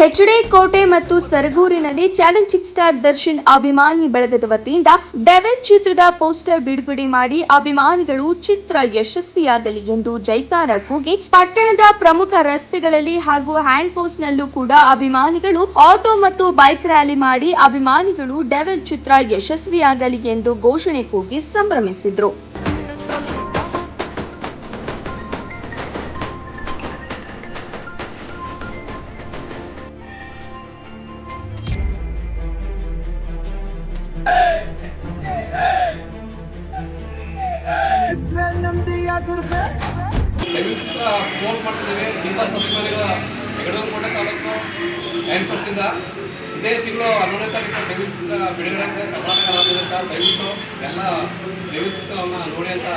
HD ಕೋಟೆ ಮತ್ತು ಸರಗೂರಿನಲ್ಲಿ challenging star Darshan ಅಭಿಮಾನಿ ಬೆಳೆದದ ವತಿಯಿಂದ ಡೆವೆಲ್ ಚಿತ್ರದ ಪೋಸ್ಟರ್ ಬಿಡುಗಡೆ ಮಾಡಿ ಅಭಿಮಾನಿಗಳು ಚಿತ್ರ ಯಶಸ್ವಿಯಾಗಲಿ ಎಂದು ಜೈಕಾರ ಕೂಗಿ, ಪಟ್ಟಣದ ಪ್ರಮುಖ ರಸ್ತೆಗಳಲ್ಲಿ ಹಾಗೂ ಹ್ಯಾಂಡ್ ಪೋಸ್ಟ್ ನಲ್ಲೂ ಕೂಡ ಅಭಿಮಾನಿಗಳು ಆಟೋ ಮತ್ತು ಬೈಕ್ ರ್ಯಾಲಿ ಮಾಡಿ ಅಭಿಮಾನಿಗಳು ಡೆವೆಲ್ ಚಿತ್ರ ಯಶಸ್ವಿಯಾಗಲಿ ಎಂದು ಘೋಷಣೆ ಕೂಗಿ ಸಂಭ್ರಮಿಸಿದ್ರು. ದಯವಿಟ್ಟು ಫೋನ್ ಮಾಡ್ತಿದ್ದೀವಿ. ತುಂಬ ಸಂಸ್ಥೆಗಳಿಗ ಹೆಗಡಕೋಟೆ ತಾಲೂಕು ನೈನ್ ಫಸ್ಟಿಂದ ಇದೇ ತಿಂಗಳು ಹನ್ನೊಂದನೇ ತಾರೀಕು ದಯವಿಟ್ಟು ಚಿತ್ರ ಬಿಡುಗಡೆ ಕರ್ನಾಟಕ ರಾಜ್ಯದಂತ ದಯವಿಟ್ಟು ಎಲ್ಲ ದಯವಿಟ್ಟು ಚಿತ್ರವನ್ನು ನೋಡಿ ಅಂತ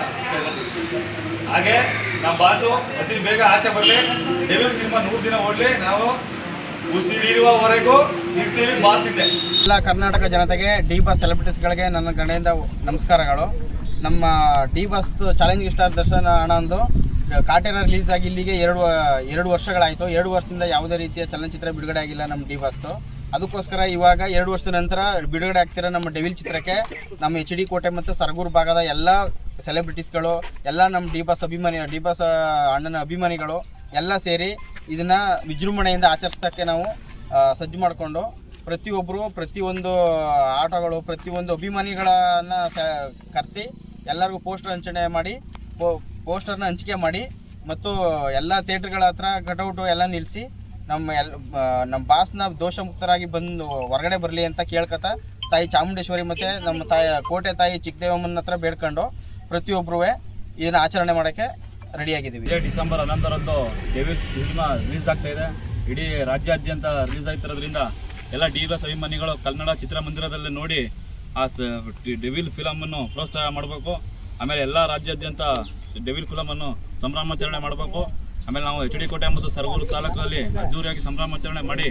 ಹಾಗೆ ನಮ್ಮ ಬಾಸು, ಅತಿ ಬೇಗ ಆಚೆ ಬರಲಿ. ಡೆವಿಲ್ ಸಿನಿಮಾ ನೂರು ದಿನ ಓಡಲಿ. ನಾವು ಉಸಿರಿರುವವರೆಗೂ ಬಾಸ್ ಎಲ್ಲ ಕರ್ನಾಟಕ ಜನತೆಗೆ ಡಿ ಬಾಸ್ ಸೆಲೆಬ್ರಿಟೀಸ್ಗಳಿಗೆ ನನ್ನ ಕಡೆಯಿಂದ ನಮಸ್ಕಾರಗಳು. ನಮ್ಮ ಡಿ ಬಾಸ್ ಚಾಲೆಂಜಿಂಗ್ ಸ್ಟಾರ್ ದರ್ಶನ ಅಣ್ಣಂದು ಕಾಟೇರ ರಿಲೀಸ್ ಆಗಿ ಇಲ್ಲಿಗೆ ಎರಡು ಎರಡು ವರ್ಷಗಳಾಯಿತು. ಎರಡು ವರ್ಷದಿಂದ ಯಾವುದೇ ರೀತಿಯ ಚಲನಚಿತ್ರ ಬಿಡುಗಡೆ ಆಗಿಲ್ಲ ನಮ್ಮ ಡಿ ಬಾಸ್ದು ಅದಕ್ಕೋಸ್ಕರ ಇವಾಗ ಎರಡು ವರ್ಷದ ನಂತರ ಬಿಡುಗಡೆ ಆಗ್ತಿರೋ ನಮ್ಮ ಡೆವಿಲ್ ಚಿತ್ರಕ್ಕೆ ನಮ್ಮ ಎಚ್ ಡಿ ಕೋಟೆ ಮತ್ತು ಸರಗೂರು ಭಾಗದ ಎಲ್ಲ ಸೆಲೆಬ್ರಿಟೀಸ್ಗಳು, ಎಲ್ಲ ನಮ್ಮ ಡಿ ಬಾಸ್ ಅಭಿಮಾನಿ, ಡಿ ಬಾಸ್ ಅಣ್ಣನ ಅಭಿಮಾನಿಗಳು ಎಲ್ಲ ಸೇರಿ ಇದನ್ನು ವಿಜೃಂಭಣೆಯಿಂದ ಆಚರಿಸ್ತಕ್ಕೆ ನಾವು ಸಜ್ಜು ಮಾಡಿಕೊಂಡು ಪ್ರತಿಯೊಬ್ಬರು ಪ್ರತಿಯೊಂದು ಆಟಗಳು, ಪ್ರತಿಯೊಂದು ಅಭಿಮಾನಿಗಳನ್ನು ಕರೆಸಿ ಎಲ್ಲರಿಗೂ ಪೋಸ್ಟರ್ ಹಂಚಣೆ ಮಾಡಿ, ಪೋ, ಪೋಸ್ಟರ್ನ ಹಂಚಿಕೆ ಮಾಡಿ ಮತ್ತು ಎಲ್ಲ ಥಿಯೇಟ್ರ್ಗಳ ಹತ್ರ ಕಟೌಟು ಎಲ್ಲ ನಿಲ್ಲಿಸಿ ನಮ್ಮ ಎಲ್ ನಮ್ಮ ಬಾಸ್ನ ದೋಷಮುಕ್ತರಾಗಿ ಬಂದು ಹೊರಗಡೆ ಬರಲಿ ಅಂತ ಕೇಳ್ಕೊತ ತಾಯಿ ಚಾಮುಂಡೇಶ್ವರಿ ಮತ್ತು ನಮ್ಮ ತಾಯಿ, ಕೋಟೆ ತಾಯಿ ಚಿಕ್ಕದೇವಮ್ಮನ ಹತ್ರ ಬೇಡ್ಕೊಂಡು ಪ್ರತಿಯೊಬ್ಬರೂ ಇದನ್ನು ಆಚರಣೆ ಮಾಡೋಕ್ಕೆ ರೆಡಿಯಾಗಿದ್ದೀವಿ. ಇದೇ ಡಿಸೆಂಬರ್ ಹನ್ನೊಂದರಂದು ಡೆವಿಲ್ ಸಿನಿಮಾ ರಿಲೀಸ್ ಆಗ್ತಾ ಇದೆ. ಇಡೀ ರಾಜ್ಯಾದ್ಯಂತ ರಿಲೀಸ್ ಆಗ್ತಿರೋದ್ರಿಂದ ಎಲ್ಲ ಡಿ ಬಸ್ ಅಭಿಮಾನಿಗಳು ಕನ್ನಡ ಚಿತ್ರಮಂದಿರದಲ್ಲಿ ನೋಡಿ ಆ ಡೆವಿಲ್ ಫಿಲಮನ್ನು ಪ್ರೋತ್ಸಾಹ ಮಾಡಬೇಕು. ಆಮೇಲೆ ಎಲ್ಲ ರಾಜ್ಯಾದ್ಯಂತ ಡೆವಿಲ್ ಫಿಲಮನ್ನು ಸಂಭ್ರಮಾಚರಣೆ ಮಾಡಬೇಕು. ಆಮೇಲೆ ನಾವು ಎಚ್ ಡಿ ಕೋಟೆ ಮತ್ತು ಸರಗೂರು ತಾಲೂಕಲ್ಲಿ ಅದ್ದೂರಿಯಾಗಿ ಸಂಭ್ರಮಾಚರಣೆ ಮಾಡಿ